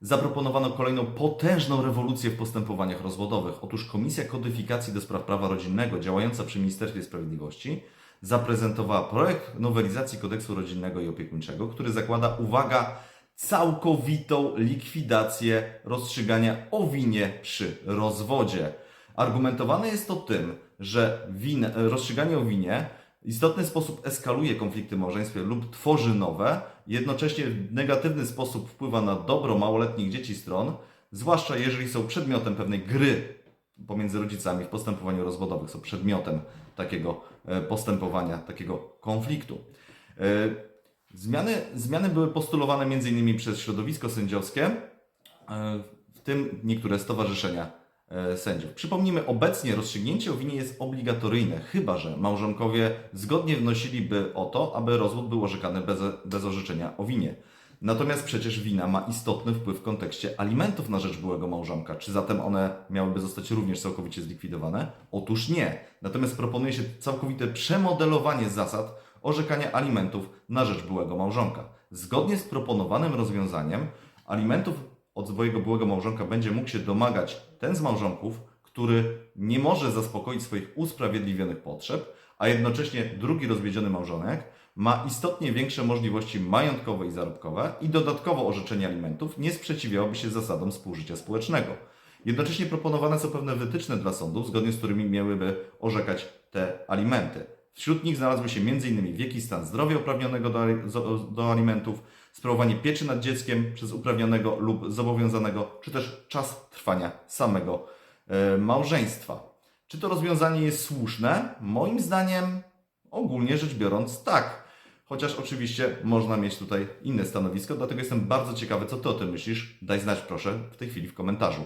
zaproponowano kolejną potężną rewolucję w postępowaniach rozwodowych. Otóż Komisja Kodyfikacji do Spraw Prawa Rodzinnego, działająca przy Ministerstwie Sprawiedliwości, zaprezentowała projekt nowelizacji kodeksu rodzinnego i opiekuńczego, który zakłada, uwaga, całkowitą likwidację rozstrzygania o winie przy rozwodzie. Argumentowane jest to tym, że win, rozstrzyganie o winie istotny sposób eskaluje konflikty w małżeństwie lub tworzy nowe, jednocześnie w negatywny sposób wpływa na dobro małoletnich dzieci stron, zwłaszcza jeżeli są przedmiotem pewnej gry pomiędzy rodzicami w postępowaniu rozwodowym, są przedmiotem takiego e, postępowania, takiego konfliktu. E, Zmiany, zmiany były postulowane m.in. przez środowisko sędziowskie, e, w tym niektóre stowarzyszenia sędziów. Przypomnijmy, obecnie rozstrzygnięcie o winie jest obligatoryjne, chyba że małżonkowie zgodnie wnosiliby o to, aby rozwód był orzekany bez, bez orzeczenia o winie. Natomiast przecież wina ma istotny wpływ w kontekście alimentów na rzecz byłego małżonka. Czy zatem one miałyby zostać również całkowicie zlikwidowane? Otóż nie. Natomiast proponuje się całkowite przemodelowanie zasad orzekania alimentów na rzecz byłego małżonka. Zgodnie z proponowanym rozwiązaniem, alimentów od swojego byłego małżonka będzie mógł się domagać ten z małżonków, który nie może zaspokoić swoich usprawiedliwionych potrzeb, a jednocześnie drugi rozwiedziony małżonek ma istotnie większe możliwości majątkowe i zarobkowe i dodatkowo orzeczenie alimentów nie sprzeciwiałoby się zasadom współżycia społecznego. Jednocześnie proponowane są pewne wytyczne dla sądów, zgodnie z którymi miałyby orzekać te alimenty. Wśród nich znalazły się m.in. wiek i stan zdrowia uprawnionego do, do, do alimentów, sprawowanie pieczy nad dzieckiem przez uprawnionego lub zobowiązanego, czy też czas trwania samego e, małżeństwa. Czy to rozwiązanie jest słuszne? Moim zdaniem, ogólnie rzecz biorąc, tak. Chociaż oczywiście można mieć tutaj inne stanowisko, dlatego jestem bardzo ciekawy, co Ty o tym myślisz. Daj znać proszę w tej chwili w komentarzu.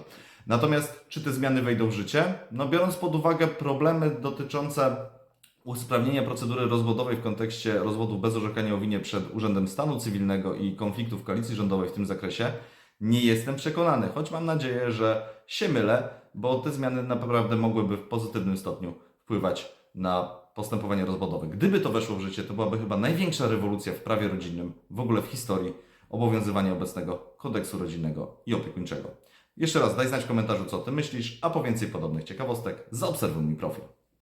Natomiast czy te zmiany wejdą w życie? No biorąc pod uwagę problemy dotyczące usprawnienia procedury rozwodowej w kontekście rozwodów bez orzekania o winie przed Urzędem Stanu Cywilnego i konfliktów koalicji rządowej w tym zakresie, nie jestem przekonany, choć mam nadzieję, że się mylę, bo te zmiany naprawdę mogłyby w pozytywnym stopniu wpływać na postępowanie rozwodowe. Gdyby to weszło w życie, to byłaby chyba największa rewolucja w prawie rodzinnym w ogóle w historii obowiązywania obecnego kodeksu rodzinnego i opiekuńczego. Jeszcze raz daj znać w komentarzu, co Ty myślisz, a po więcej podobnych ciekawostek zaobserwuj mój profil.